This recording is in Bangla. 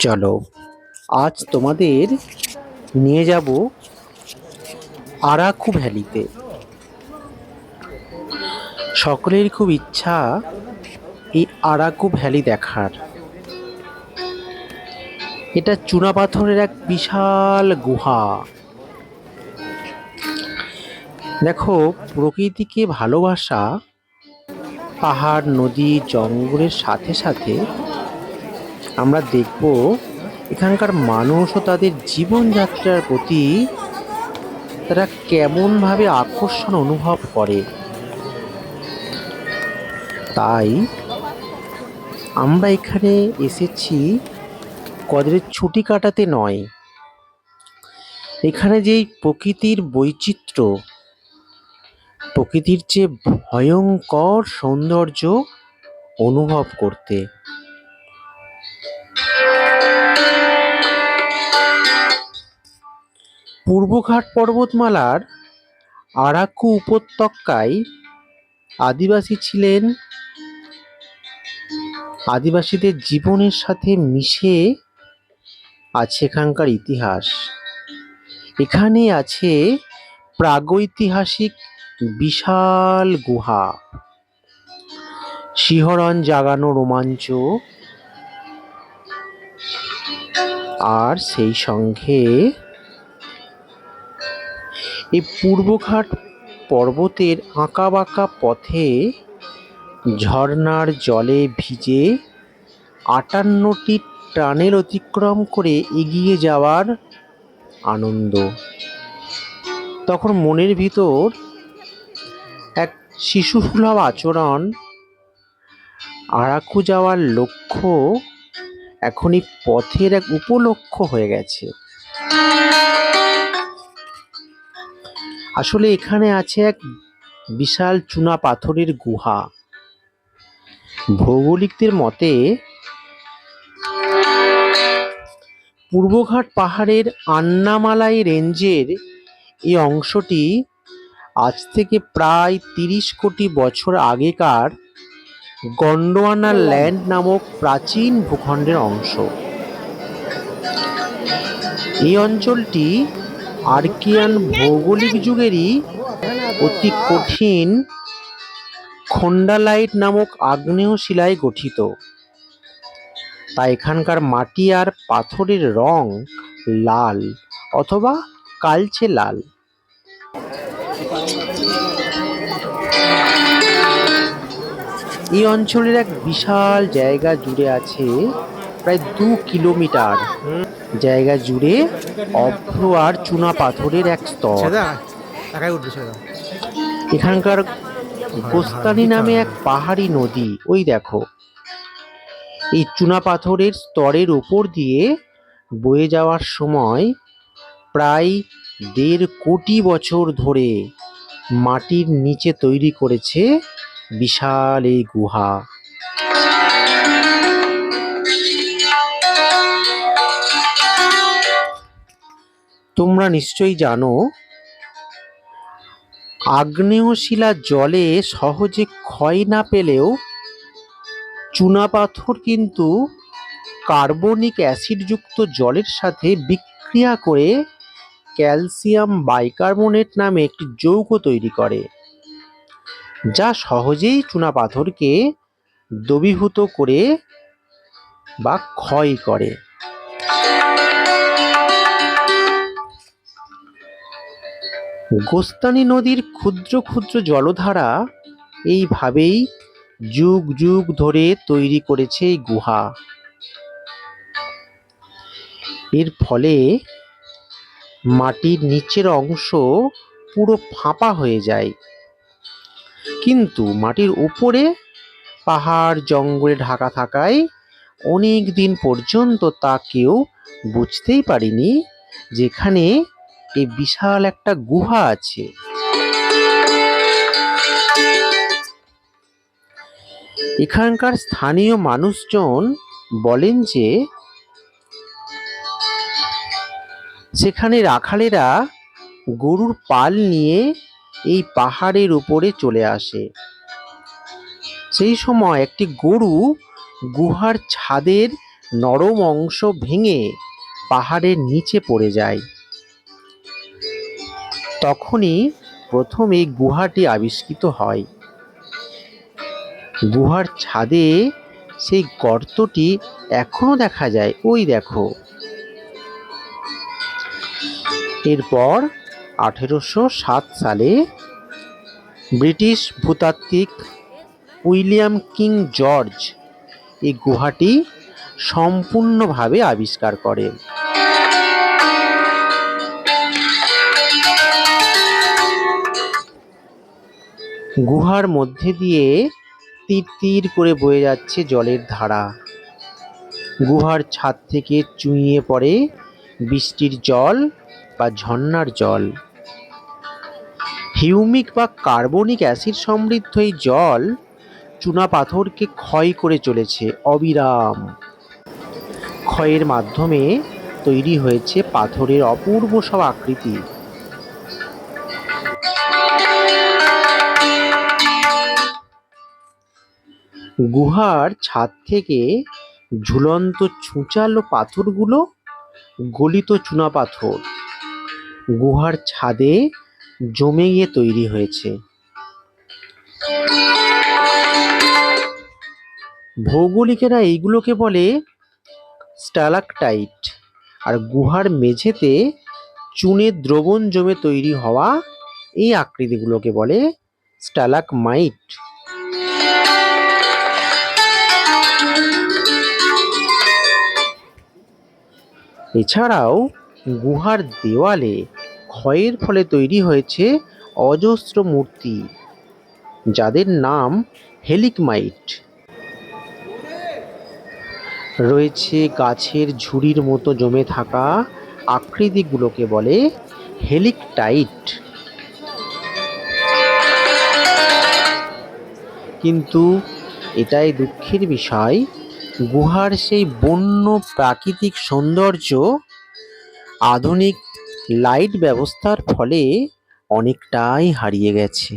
চলো। আজ তোমাদের নিয়ে যাব আরাকু ভ্যালিতে। সকলের খুব ইচ্ছা এই আরাকু ভ্যালি দেখার। এটা চুনাপাথরের এক বিশাল গুহা। দেখো, প্রকৃতিকে ভালোবাসা পাহাড়, নদী, জঙ্গলের সাথে সাথে আমরা দেখব এখানকার মানুষ ও তাদের জীবনযাত্রার প্রতি তারা কেমনভাবে আকর্ষণ অনুভব করে। তাই আমরা এখানে এসেছি কদের ছুটি কাটাতে নয়। এখানে যেই প্রকৃতির বৈচিত্র্য, প্রকৃতির যে ভয়ঙ্কর সৌন্দর্য অনুভব করতে। পূর্বঘাট পর্বতমালার আরাকু উপত্যকায় আদিবাসী ছিলেন। আদিবাসীদের জীবনের সাথে মিশে আছে এখানকার ইতিহাস। এখানে আছে প্রাগৈতিহাসিক বিশাল গুহা। শিহরণ জাগানো রোমাঞ্চ। আর সেই সঙ্গে এই পূর্বঘাট পর্বতের আঁকাবাঁকা পথে ঝর্ণার জলে ভিজে আটান্নটি টানেল অতিক্রম করে এগিয়ে যাওয়ার আনন্দ। তখন মনের ভিতর এক শিশুসুলভ আচরণ, আরাকু যাওয়ার লক্ষ্য এখনই পথের এক উপলক্ষ্য হয়ে গেছে। আসলে এখানে আছে এক বিশাল চুনা পাথরের গুহা। ভৌগোলিকদের মতে, পূর্বঘাট পাহাড়ের আন্নামালাই রেঞ্জের এই অংশটি আজ থেকে প্রায় তিরিশ কোটি বছর আগেকার গন্ডোয়ানা ল্যান্ড নামক প্রাচীন ভূখণ্ডের অংশ। এই অঞ্চলটি আর্কিয়ান ভৌগোলিক যুগেরই অতি কঠিন খন্ডালাইট নামক আগ্নেয় শিলায় গঠিত। তা এখানকার মাটি আর পাথরের রং লাল অথবা কালচে লাল। এই অঞ্চলের এক বিশাল জায়গা জুড়ে আছে প্রায় দু কিলোমিটার। জায়গা জুড়ে অভ্র আর চুনা পাথরের এক স্তর। এখানকার গোস্তানি নামে এক পাহাড়ি নদী। ওই দেখো। এই চুনা পাথরের স্তরের উপর দিয়ে বয়ে যাওয়ার সময় প্রায় দেড় কোটি বছর ধরে মাটির নিচে তৈরি করেছে বিশাল এই গুহা। তোমরা নিশ্চয়ই জানো আগ্নেয় শিলা জলে সহজে ক্ষয় না পেলেও চুনাপাথর কিন্তু কার্বনিক অ্যাসিডযুক্ত জলের সাথে বিক্রিয়া করে ক্যালসিয়াম বাইকার্বনেট নামে একটি যৌগ তৈরি করে, যা সহজেই চুনাপাথরকে দ্রবীভূত করে বা ক্ষয় করে। গোস্তানি নদীর ক্ষুদ্র ক্ষুদ্র জলধারা এইভাবেই যুগ যুগ ধরে তৈরি করেছে এই গুহা। এর ফলে মাটির নিচের অংশ পুরো ফাঁপা হয়ে যায়। কিন্তু মাটির উপরে পাহাড়, জঙ্গলে ঢাকা থাকায় অনেক দিন পর্যন্ত তা কেউ বুঝতেই পারেনি, যেখানে এই বিশাল একটা গুহা আছে। এখানকার স্থানীয় মানুষজন বলেন যে, সেখানে রাখালেরা গরুর পাল নিয়ে এই পাহাড়ের উপরে চলে আসে। সেই সময় একটি গরু গুহার ছাদের নরম অংশ ভেঙে পাহাড়ের নিচে পড়ে যায়। তখনই প্রথম এই গুহাটি আবিষ্কৃত হয়। গুহার ছাদে সেই গর্তটি এখনও দেখা যায়। ওই দেখো। এরপর আঠেরোশো সাত সালে ব্রিটিশ ভূতাত্ত্বিক উইলিয়াম কিং জর্জ এই গুহাটি সম্পূর্ণভাবে আবিষ্কার করেন। গুহার মধ্যে দিয়ে তীর তীর করে বয়ে যাচ্ছে জলের ধারা। গুহার ছাদ থেকে চুইয়ে পড়ে বৃষ্টির জল বা ঝর্ণার জল। হিউমিক বা কার্বনিক অ্যাসিড সমৃদ্ধ এই জল চুনা পাথরকে ক্ষয় করে চলেছে, অবিরাম। ক্ষয়ের মাধ্যমে তৈরি হয়েছে পাথরের অপূর্ব সব আকৃতি। গুহার ছাদ থেকে ঝুলন্ত ছুঁচালো পাথরগুলো, গলিত চুনাপাথর গুহার ছাদে জমে গিয়ে তৈরি হয়েছে। ভৌগোলিকেরা এইগুলোকে বলে স্টালাকটাইট। আর গুহার মেঝেতে চুনের দ্রবণ জমে তৈরি হওয়া এই আকৃতিগুলোকে বলে স্টালাকমাইট। এছাড়াও গুহার দেওয়ালে ক্ষয়ের ফলে তৈরি হয়েছে অজস্র মূর্তি, যাদের নাম হেলিকমাইট। রয়েছে গাছের ঝুড়ির মতো জমে থাকা আকৃতিগুলোকে বলে হেলিকটাইট। কিন্তু এটাই দুঃখের বিষয় গুহার সেই বন্য প্রাকৃতিক সৌন্দর্য আধুনিক লাইট ব্যবস্থার ফলে অনেকটাই হারিয়ে গেছে।